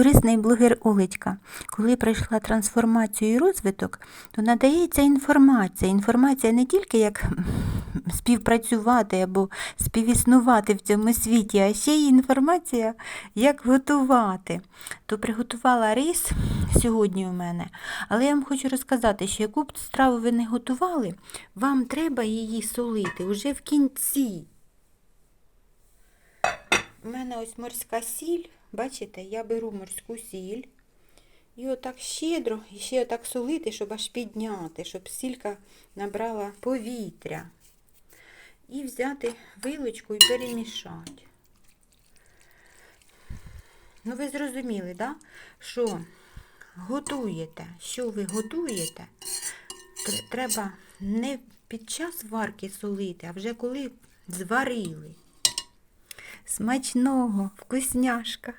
Корисний блогер Олечка. Коли пройшла трансформацію і розвиток, то надається інформація. Інформація не тільки як співпрацювати або співіснувати в цьому світі, а ще й інформація, як готувати. То приготувала рис сьогодні у мене, але я вам хочу розказати, що яку б страву ви не готували, вам треба її солити вже в кінці. У мене ось морська сіль, бачите, я беру морську сіль і отак щедро, і ще отак солити, щоб аж підняти, щоб сілька набрала повітря. І взяти вилочку і перемішати. Ну, ви зрозуміли, да? що готуєте, що ви готуєте, треба не під час варки солити, а вже коли зварили. Смачного, вкусняшка.